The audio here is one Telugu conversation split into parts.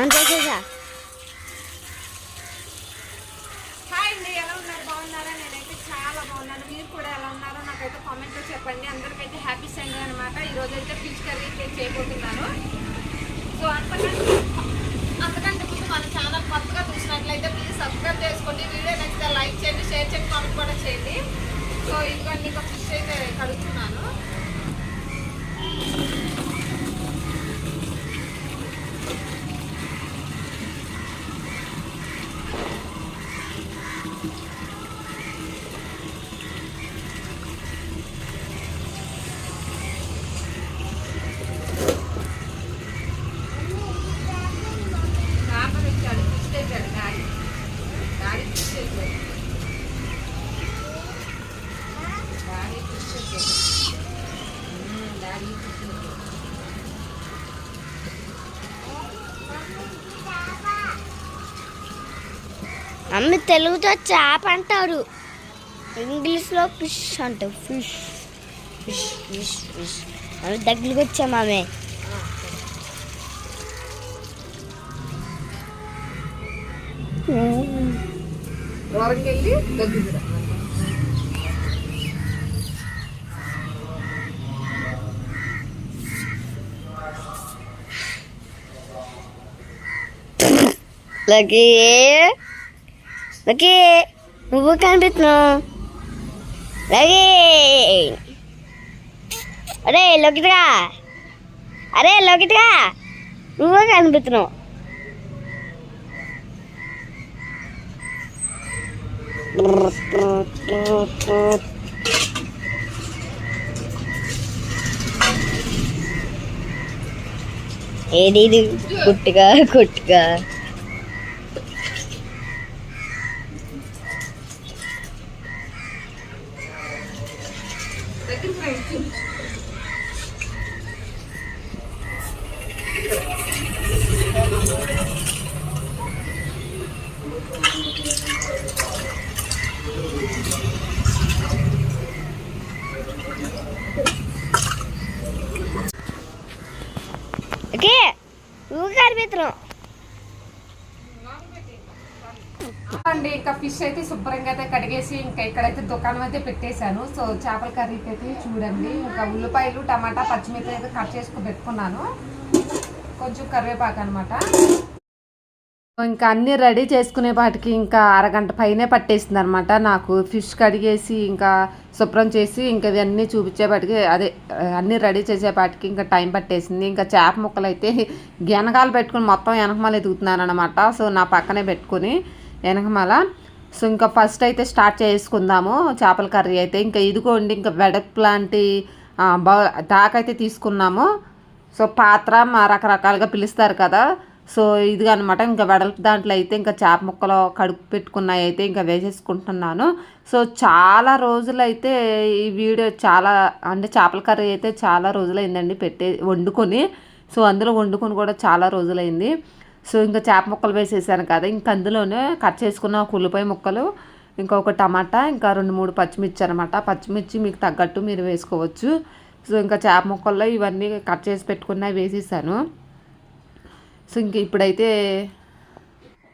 అంతే చేసా హాయ్ అండి ఎలా ఉన్నారు? బాగున్నారా? నేనైతే చాలా బాగున్నాను. మీరు కూడా ఎలా ఉన్నారో నాకైతే కామెంట్లో చెప్పండి. అందరికైతే హ్యాపీ సండే అనమాట ఈరోజు అయితే ఫిష్ కర్రీ అయితే చేయబోతున్నాను. సో అంతకంటే అంతకంటే అమ్మ తెలుగుతో చేప అంటారు ఇంగ్లీష్లో ఫిష్ అంటారు ఫిష్ ఫిష్ ఫిష్ ఫిష్. అవి దగ్గరికి వచ్చాము ఆమె రా. లకి నువ్వు కనిపిస్తున్నావు. లకి అరే లోకిట్గా అరే లోకిట్గా నువ్వు కనిపిస్తున్నావు. ఏది ఇది? కుట్టుగా కుట్టుగా దగ్గరికి రా, ఇచ్చు. ఓకే నువ్వు కనిపిస్తున్నావు అండి ఇంకా ఫిష్ అయితే శుభ్రంగా అయితే కడిగేసి ఇంకా ఇక్కడైతే దుకాణం అయితే పెట్టేశాను. సో చేపల కర్రీకి అయితే చూడండి. ఇంకా ఉల్లిపాయలు టమాటా పచ్చిమిర్చి అయితే కట్ చేసుకుని పెట్టుకున్నాను. కొంచెం కరివేపాకు అనమాట ఇంకా అన్నీ రెడీ చేసుకునే వాటికి ఇంకా అరగంట పైనే పట్టేసింది అనమాట నాకు ఫిష్ కడిగేసి ఇంకా శుభ్రం చేసి ఇంకా ఇవన్నీ చూపించేపాటికి అదే అన్నీ రెడీ చేసేపాటికి ఇంకా టైం పట్టేసింది. ఇంకా చేప ముక్కలు అయితే గెనగాలు పెట్టుకుని మొత్తం వెనకమాల ఎదుగుతున్నాను అనమాట సో నా పక్కనే పెట్టుకుని వెనకమాల సో ఇంకా ఫస్ట్ అయితే స్టార్ట్ చేసుకుందాము. చేపల కర్రీ అయితే ఇంకా ఇదిగోండి ఇంకా వెడప్ లాంటి బౌ దాకైతే తీసుకున్నాము. సో పాత్ర మా రకరకాలుగా పిలుస్తారు కదా. సో ఇది అనమాట ఇంకా వెడల్పు దాంట్లో అయితే ఇంకా చేప ముక్కలు కడుపు పెట్టుకున్నాయి అయితే ఇంకా వేసేసుకుంటున్నాను. సో చాలా రోజులు అయితే ఈ వీడియో చాలా అంటే చేపల కర్రీ అయితే చాలా రోజులైందండి పెట్టే వండుకొని. సో అందులో వండుకొని కూడా చాలా రోజులైంది. సో ఇంకా చేప ముక్కలు వేసేసాను కదా ఇంకా అందులోనే కట్ చేసుకున్న ఒక ఉల్లిపాయ ముక్కలు ఇంకా ఒక టమాటా ఇంకా రెండు మూడు పచ్చిమిర్చి అనమాట పచ్చిమిర్చి మీకు తగ్గట్టు మీరు వేసుకోవచ్చు. సో ఇంకా చేప ముక్కల్లో ఇవన్నీ కట్ చేసి పెట్టుకున్నవి వేసేసాను. సో ఇంక ఇప్పుడైతే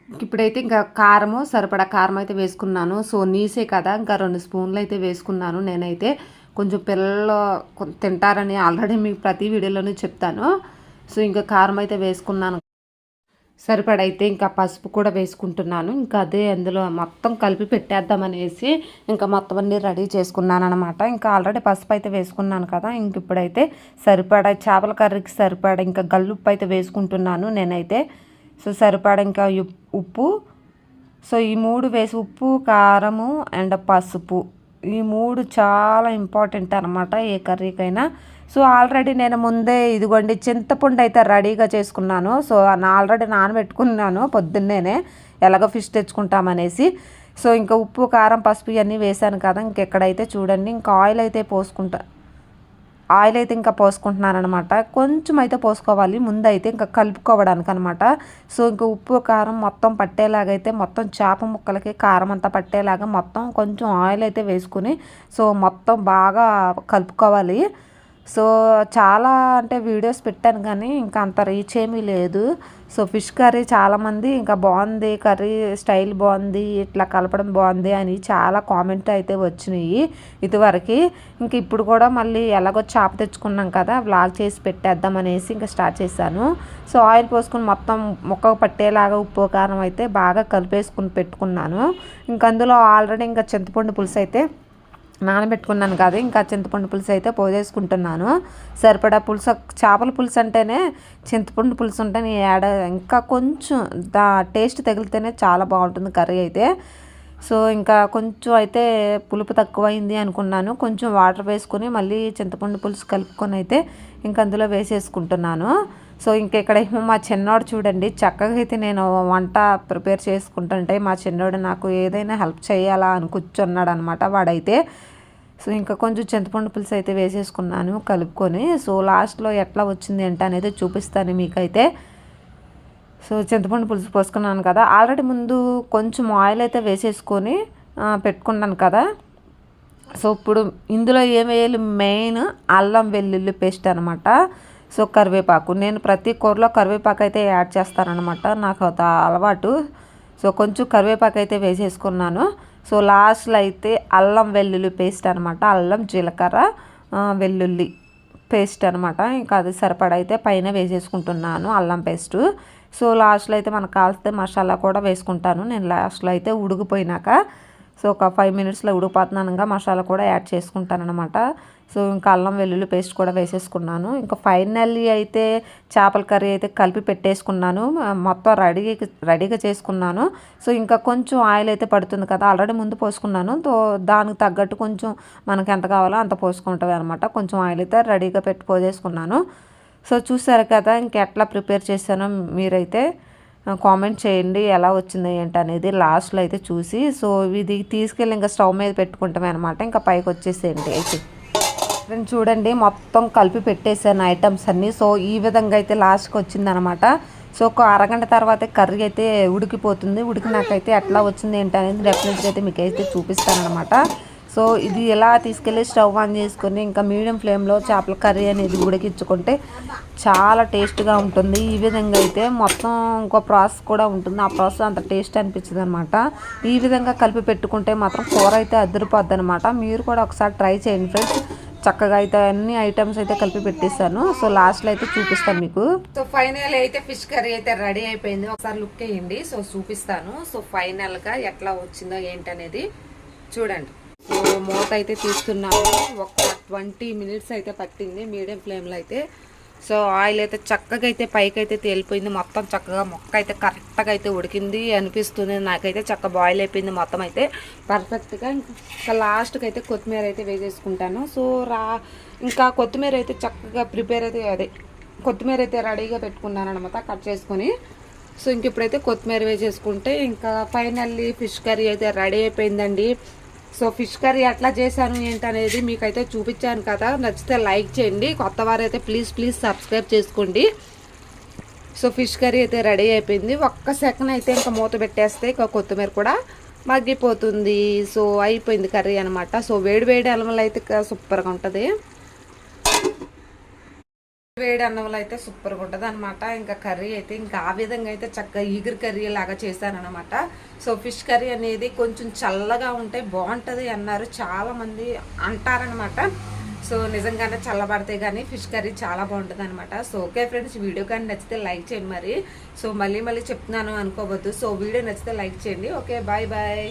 ఇప్పుడైతే ఇంకా కారము సరిపడా కారం అయితే వేసుకున్నాను. సో నీసే కదా ఇంకా రెండు స్పూన్లు అయితే వేసుకున్నాను నేనైతే. కొంచెం పిల్లలు తింటారని ఆల్రెడీ మీకు ప్రతి వీడియోలోనే చెప్తాను. సో ఇంకా కారం అయితే వేసుకున్నాను. సరిపడైతే ఇంకా పసుపు కూడా వేసుకుంటున్నాను. ఇంకా అదే అందులో మొత్తం కలిపి పెట్టేద్దామనేసి ఇంకా మొత్తం అన్ని రెడీ చేసుకున్నాను అనమాట ఇంకా ఆల్రెడీ పసుపు అయితే వేసుకున్నాను కదా ఇంక ఇప్పుడైతే సరిపడా చేపల కర్రీకి సరిపడా ఇంకా గల్లుప్పు అయితే వేసుకుంటున్నాను నేనైతే. సో సరిపడా ఇంకా ఉప్- ఉప్పు. సో ఈ మూడు వేసి ఉప్పు కారము అండ్ పసుపు. ఈ మూడు చాలా ఇంపార్టెంట్ అనమాట ఏ కర్రీకైనా. సో ఆల్రెడీ నేను ముందే ఇదిగోండి చింతపండు అయితే రెడీగా చేసుకున్నాను. సో నా ఆల్రెడీ నానబెట్టుకున్నాను పొద్దున్నేనే. ఎలాగో ఫిష్ తెచ్చుకుంటామనేసి. సో ఇంకా ఉప్పు కారం పసుపు ఇవన్నీ వేసాను కదా ఇంకెక్కడైతే చూడండి. ఇంకా ఆయిల్ అయితే పోసుకుంటా. ఆయిల్ అయితే ఇంకా పోసుకుంటున్నాను అనమాట కొంచెం అయితే పోసుకోవాలి. ముందు అయితే ఇంకా కలుపుకోవడానికి అనమాట సో ఇంకా ఉప్పు కారం మొత్తం పట్టేలాగైతే మొత్తం చేప ముక్కలకి కారం అంతా పట్టేలాగా మొత్తం కొంచెం ఆయిల్ అయితే వేసుకుని. సో మొత్తం బాగా కలుపుకోవాలి. సో చాలా అంటే వీడియోస్ పెట్టాను కానీ ఇంకా అంత రీచ్ ఏమీ లేదు. సో ఫిష్ కర్రీ చాలామంది ఇంకా బాగుంది కర్రీ స్టైల్ బాగుంది ఇట్లా కలపడం బాగుంది అని చాలా కామెంట్ అయితే వచ్చినాయి ఇదివరకు. ఇంక ఇప్పుడు కూడా మళ్ళీ ఎలాగో చేప తెచ్చుకున్నాం కదా వ్లాగ్ చేసి పెట్టేద్దాం అనేసి ఇంకా స్టార్ట్ చేశాను. సో ఆయిల్ పోసుకుని మొత్తం మొక్క పట్టేలాగా ఉప్పు కారం అయితే బాగా కలిపేసుకుని పెట్టుకున్నాను. ఇంక అందులో ఆల్రెడీ ఇంకా చింతపండు పులుసు అయితే నానబెట్టుకున్నాను కదా ఇంకా చింతపండు పులుసు అయితే పోసేసుకుంటున్నాను. సరిపడా పులుసు చేపల పులుసు అంటేనే చింతపండు పులుసు ఉంటేనే యాడ ఇంకా కొంచెం దా టేస్ట్ తగిలితేనే చాలా బాగుంటుంది కర్రీ అయితే. సో ఇంకా కొంచెం అయితే పులుపు తక్కువైంది అనుకున్నాను. కొంచెం వాటర్ వేసుకొని మళ్ళీ చింతపండు పులుసు కలుపుకొని అయితే ఇంక అందులో వేసేసుకుంటున్నాను. సో ఇంక ఇక్కడ మా చిన్నోడు చూడండి చక్కగా అయితే నేను వంట ప్రిపేర్ చేసుకుంటుంటే మా చిన్నోడు నాకు ఏదైనా హెల్ప్ చేయాలా అని కూర్చున్నాడు అనమాట వాడైతే. సో ఇంకా కొంచెం చింతపండు పులుసు అయితే వేసేసుకున్నాను కలుపుకొని. సో లాస్ట్లో ఎట్లా వచ్చింది ఏంటి అనేది చూపిస్తాను మీకైతే. సో చింతపండు పులుసు పోసుకున్నాను కదా. ఆల్రెడీ ముందు కొంచెం ఆయిల్ అయితే వేసేసుకొని పెట్టుకున్నాను కదా. సో ఇప్పుడు ఇందులో ఏం వేయాలి? మెయిన్ అల్లం వెల్లుల్లి పేస్ట్ అనమాట సో కరివేపాకు. నేను ప్రతి కూరలో కరివేపాకు అయితే యాడ్ చేస్తానన్నమాట. నాకు అలవాటు. సో కొంచెం కరివేపాకు అయితే వేసేసుకున్నాను. సో లాస్ట్లో అయితే అల్లం వెల్లుల్లి పేస్ట్ అనమాట అల్లం జీలకర్ర వెల్లుల్లి పేస్ట్ అనమాట ఇంకా అది సరిపడా అయితే పైన వేసేసుకుంటున్నాను అల్లం పేస్టు. సో లాస్ట్లో అయితే మనకు కాల్స్తే మసాలా కూడా వేసుకుంటాను. నేను లాస్ట్లో అయితే ఉడికిపోయినాక సో ఒక ఫైవ్ మినిట్స్లో ఉడికిపోతున్నానుగా మసాలా కూడా యాడ్ చేసుకుంటాను అనమాట సో ఇంకా అల్లం వెల్లుల్లి పేస్ట్ కూడా వేసేసుకున్నాను. ఇంకా ఫైనల్లీ అయితే చేపల కర్రీ అయితే కలిపి పెట్టేసుకున్నాను. మొత్తం రెడీ రెడీగా చేసుకున్నాను. సో ఇంకా కొంచెం ఆయిల్ అయితే పడుతుంది కదా ఆల్రెడీ ముందు పోసుకున్నాను. సో దానికి తగ్గట్టు కొంచెం మనకి ఎంత కావాలో అంత పోసుకుంటాం అనమాట కొంచెం ఆయిల్ అయితే రెడీగా పెట్టి పోసేసుకున్నాను. సో చూసారు కదా ఇంకెట్లా ప్రిపేర్ చేశానో మీరైతే కామెంట్ చేయండి ఎలా వచ్చింది ఏంటి అనేది లాస్ట్లో అయితే చూసి. సో ఇది తీసుకెళ్ళి ఇంకా స్టవ్ మీద పెట్టుకుంటామే అనమాట ఇంకా పైకి వచ్చేసేయండి అయితే. ఫ్రెండ్ చూడండి మొత్తం కలిపి పెట్టేశాను ఐటమ్స్ అన్నీ. సో ఈ విధంగా అయితే లాస్ట్కి వచ్చిందనమాట. సో ఒక అరగంట తర్వాత కర్రీ అయితే ఉడికిపోతుంది. ఉడికినాకైతే ఎట్లా వచ్చింది ఏంటి అనేది డెఫినెట్గా అయితే మీకు అయితే చూపిస్తానమాట సో ఇది ఎలా తీసుకెళ్ళి స్టవ్ ఆన్ చేసుకొని ఇంకా మీడియం ఫ్లేమ్లో చేపల కర్రీ అనేది ఉడికించుకుంటే చాలా టేస్ట్గా ఉంటుంది. ఈ విధంగా అయితే మొత్తం ఇంకో ప్రాసెస్ కూడా ఉంటుంది. ఆ ప్రాసెస్ అంత టేస్ట్ అనిపించింది అనమాట ఈ విధంగా కలిపి పెట్టుకుంటే మాత్రం కూర అయితే అదిరిపోద్ది అనమాట మీరు కూడా ఒకసారి ట్రై చేయండి ఫ్రెండ్స్. చక్కగా అయితే అన్ని ఐటమ్స్ అయితే కలిపి పెట్టేస్తాను సో లాస్ట్లో అయితే చూపిస్తాను మీకు. సో ఫైనల్ అయితే ఫిష్ కర్రీ అయితే రెడీ అయిపోయింది. ఒకసారి లుక్ వేయండి. సో చూపిస్తాను. సో ఫైనల్గా ఎట్లా వచ్చిందో ఏంటనేది చూడండి. సో మూత అయితే తీస్తున్నాము ఒక ట్వంటీ మినిట్స్ అయితే పట్టింది. మీడియం ఫ్లేమ్లో అయితే సో ఆయిల్ అయితే చక్కగా అయితే పైకి అయితే తేలిపోయింది. మొత్తం చక్కగా మొక్క అయితే కరెక్ట్గా అయితే ఉడికింది అనిపిస్తుంది. నాకైతే చక్క బాయిల్ అయిపోయింది మొత్తం అయితే. పర్ఫెక్ట్గా ఇంకా లాస్ట్కి అయితే కొత్తిమీర అయితే వేసేసుకుంటాను. సో రా ఇంకా కొత్తిమీర అయితే చక్కగా ప్రిపేర్ అయితే అదే కొత్తిమీర అయితే రెడీగా పెట్టుకున్నాను అనమాట కట్ చేసుకొని. సో ఇంక ఇప్పుడైతే కొత్తిమీర వేసేసుకుంటే ఇంకా ఫైనల్లీ ఫిష్ కర్రీ అయితే రెడీ అయిపోయిందండి. సో ఫిష్ కర్రీ ఎట్లా చేశాను ఏంటనేది మీకైతే చూపించాను కదా. నచ్చితే లైక్ చేయండి. కొత్త వారైతే ప్లీజ్ ప్లీజ్ సబ్స్క్రైబ్ చేసుకోండి. సో ఫిష్ కర్రీ అయితే రెడీ అయిపోయింది. ఒక్క సెకండ్ అయితే ఇంకా మూత పెట్టేస్తే ఇంకా కొత్తిమీర కూడా మగ్గిపోతుంది. సో అయిపోయింది కర్రీ అనమాట సో వేడి వేడి అలమలు అయితే సూపర్గా ఉంటుంది. వేడి అన్నంలో అయితే సూపర్గా ఉంటుంది అనమాట ఇంకా కర్రీ అయితే ఇంకా ఆ విధంగా అయితే చక్కగా ఈగిరి కర్రీ లాగా చేశానమాట సో ఫిష్ కర్రీ అనేది కొంచెం చల్లగా ఉంటే బాగుంటుంది అన్నారు చాలా మంది అంటారనమాట సో నిజంగానే చల్లబడితే కానీ ఫిష్ కర్రీ చాలా బాగుంటుంది అనమాట సో ఓకే ఫ్రెండ్స్ వీడియో కానీ నచ్చితే లైక్ చేయండి మరి. సో మళ్ళీ మళ్ళీ చెప్తున్నాను అనుకోవద్దు. సో వీడియో నచ్చితే లైక్ చేయండి. Okay bye bye.